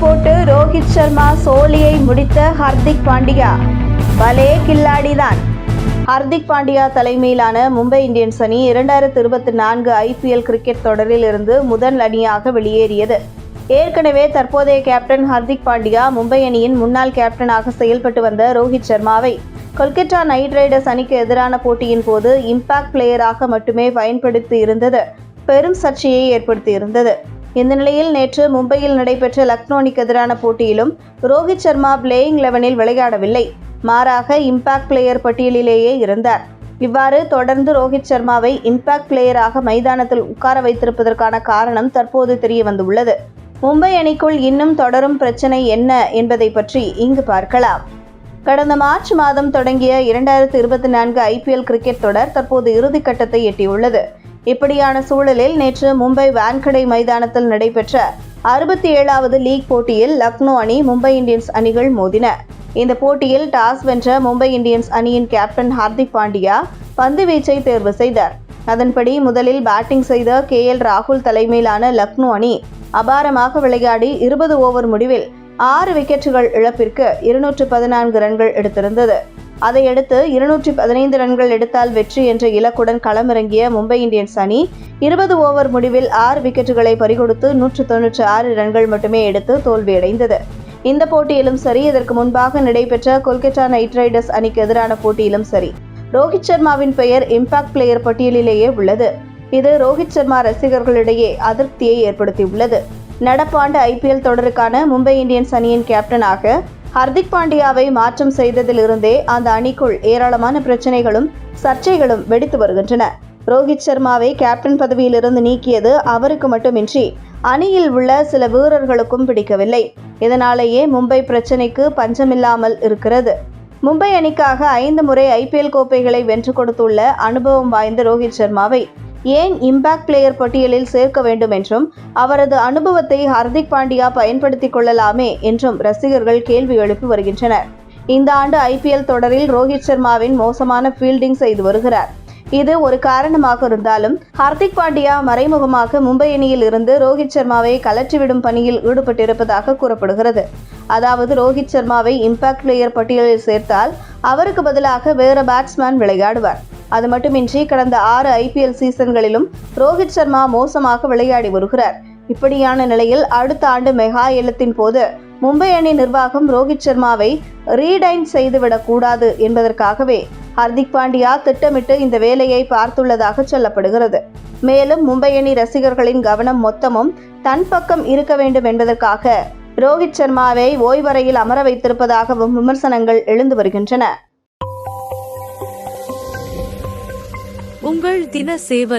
போட்டு ரோஹித் சர்மா சோலியை முடித்த ஹர்திக் பாண்டியா. பலே கில்லாடிதான். ஹர்திக் பாண்டியா தலைமையிலான மும்பை இந்தியன்ஸ் அணி இரண்டாயிரத்து இருபத்தி நான்கு ஐபிஎல் கிரிக்கெட் தொடரில் இருந்து முதல் அணியாக வெளியேறியது. ஏற்கனவே தற்போதைய கேப்டன் ஹர்திக் பாண்டியா மும்பை அணியின் முன்னாள் கேப்டனாக செயல்பட்டு வந்த ரோஹித் சர்மாவை கொல்கத்தா நைட் ரைடர்ஸ் அணிக்கு எதிரான போட்டியின் போது இம்பாக்ட் பிளேயராக மட்டுமே பயன்படுத்தி இருந்தது. பெரும் சர்ச்சையை ஏற்படுத்தியிருந்தது இந்த நிலையில் நேற்று மும்பையில் நடைபெற்ற லக்னோனிக்கு எதிரான போட்டியிலும் ரோஹித் சர்மா பிளேயிங் லெவனில் விளையாடவில்லை. மாறாக இம்பாக்ட் பிளேயர் பட்டியலிலேயே இருந்தார். இவ்வாறு தொடர்ந்து ரோஹித் சர்மாவை இம்பாக்ட் பிளேயராக மைதானத்தில் உட்கார வைத்திருப்பதற்கான காரணம் தற்போது தெரிய வந்துள்ளது. மும்பை அணிக்குள் இன்னும் தொடரும் பிரச்சனை என்ன என்பதை பற்றி இங்கு பார்க்கலாம். கடந்த மார்ச் மாதம் தொடங்கிய இரண்டாயிரத்து இருபத்தி நான்கு ஐபிஎல் கிரிக்கெட் தொடர் தற்போது இறுதிக்கட்டத்தை எட்டியுள்ளது. இப்படியான சூழலில் நேற்று மும்பை வான்கடை மைதானத்தில் நடைபெற்ற அறுபத்தி ஏழாவது லீக் போட்டியில் லக்னோ அணி மும்பை இந்தியன்ஸ் அணிகள் மோதின. இந்த போட்டியில் டாஸ் வென்ற மும்பை இந்தியன்ஸ் அணியின் கேப்டன் ஹார்திக் பாண்டியா பந்து வீச்சை தேர்வு செய்தார். அதன்படி முதலில் பேட்டிங் செய்த கே எல் ராகுல் தலைமையிலான லக்னோ அணி அபாரமாக விளையாடி இருபது ஓவர் முடிவில் ஆறு விக்கெட்டுகள் இழப்பிற்கு இருநூற்று பதினான்கு ரன்கள் எடுத்திருந்தது. அதையடுத்து இருநூற்றி பதினைந்து ரன்கள் எடுத்தால் வெற்றி என்ற இலக்குடன் களமிறங்கிய மும்பை இந்தியன்ஸ் அணி இருபது ஓவர் முடிவில் ஆறு விக்கெட்டுகளை பறிகொடுத்து நூற்று தொன்னூற்றி ஆறு ரன்கள் மட்டுமே எடுத்து தோல்வியடைந்தது. இந்த போட்டியிலும் சரி இதற்கு முன்பாக நடைபெற்ற கொல்கத்தா நைட் ரைடர்ஸ் அணிக்கு எதிரான போட்டியிலும் சரி ரோஹித் சர்மாவின் பெயர் இம்பாக்ட் பிளேயர் பட்டியலிலேயே உள்ளது. இது ரோஹித் சர்மா ரசிகர்களிடையே அதிருப்தியை ஏற்படுத்தியுள்ளது. நடப்பாண்டு ஐபிஎல் தொடருக்கான மும்பை இந்தியன்ஸ் அணியின் கேப்டனாக ஹர்திக் பாண்டியாவை மாற்றம் செய்ததிலிருந்தே அந்த அணிக்குள் ஏராளமான பிரச்சனைகளும் சர்ச்சைகளும் வெடித்து வருகின்றன. ரோஹித் சர்மாவை கேப்டன் பதவியிலிருந்து நீக்கியது அவருக்கு மட்டுமின்றி அணியில் உள்ள சில வீரர்களுக்கும் பிடிக்கவில்லை. இதனாலேயே மும்பை பிரச்சனைக்கு பஞ்சமில்லாமல் இருக்கிறது. மும்பை அணிக்காக ஐந்து முறை ஐபிஎல் கோப்பைகளை வென்று கொடுத்துள்ள அனுபவம் வாய்ந்த ரோஹித் சர்மாவை ஏன் இம்பாக்ட் பிளேயர் பட்டியலில் சேர்க்க வேண்டும் என்றும் அவரது அனுபவத்தை ஹர்திக் பாண்டியா பயன்படுத்திக் கொள்ளலாமே என்றும் ரசிகர்கள் கேள்வி எழுப்பி வருகின்றனர். இந்த ஆண்டு ஐபிஎல் தொடரில் ரோஹித் சர்மாவின் மோசமான ஃபீல்டிங் செய்து வருகிறார். இது ஒரு காரணமாக இருந்தாலும் ஹர்திக் பாண்டியா மறைமுகமாக மும்பை அணியில் இருந்து ரோஹித் சர்மாவை கலற்றிவிடும் பணியில் ஈடுபட்டிருப்பதாக கூறப்படுகிறது. அதாவது ரோஹித் சர்மாவை இம்பாக்ட் பிளேயர் பட்டியலில் சேர்த்தால் அவருக்கு பதிலாக வேறு பேட்ஸ்மேன் விளையாடுவார். அது மட்டுமின்றி கடந்த ஆறு ஐபிஎல் சீசன்களிலும் ரோஹித் சர்மா மோசமாக விளையாடி வருகிறார். இப்படியான நிலையில் அடுத்த ஆண்டு மெகா ஏலத்தின் போது மும்பை அணி நிர்வாகம் ரோஹித் சர்மாவை ரீடைன் செய்துவிடக்கூடாது என்பதற்காகவே ஹர்திக் பாண்டியா திட்டமிட்டு இந்த வேலையை பார்த்துள்ளதாக சொல்லப்படுகிறது. மேலும் மும்பை அணி ரசிகர்களின் கவனம் மொத்தமும் தன் பக்கம் இருக்க வேண்டும் என்பதற்காக ரோஹித் சர்மாவை ஓய்வறையில் அமர வைத்திருப்பதாகவும் விமர்சனங்கள் எழுந்து வருகின்றன. உங்கள் தின சேவல்